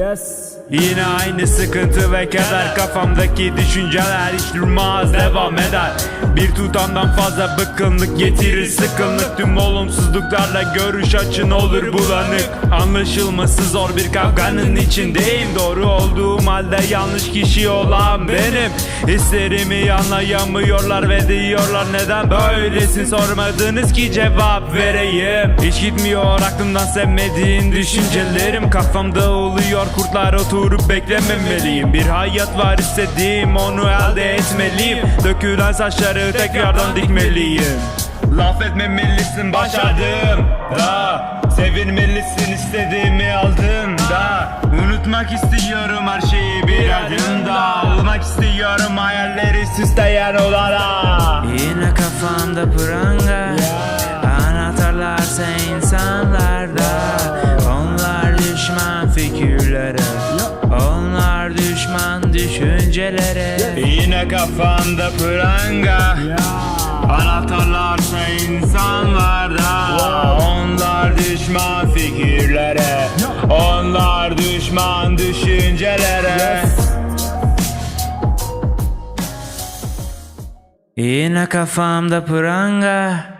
Yes. Yine aynı sıkıntı ve keder Kafamdaki düşünceler hiç durmaz devam eder bir tutamdan fazla bıkkınlık getirir sıkınlık. Tüm olumsuzluklarla görüş açın olur bulanık. Anlaşılması zor bir kavganın içindeyim. Doğru olduğum halde yanlış kişi olan benim. Hislerimi anlayamıyorlar ve diyorlar neden böylesin? Sormadınız ki cevap vereyim. Hiç gitmiyor aklımdan sevmediğin düşüncelerim. Kafamda oluyor kurtlar oturup beklememeliyim. Bir hayat var istediğim onu elde etmeliyim. Dökülen saçları tekrardan dikmeliyim. Laf etmemelisin başardım da. Sevilmelisin istediğimi aldım da. Unutmak istiyorum her şeyi bir adımda. Olmak istiyorum hayalleri süsleyen olana. Yine kafamda pranga. Anahtarlarsa insanlarda düşüncelere. Yine kafamda pranga. Anahtarlarsa insanlarda. Onlar düşman fikirlere. Onlar düşman düşüncelere. Yine kafamda pranga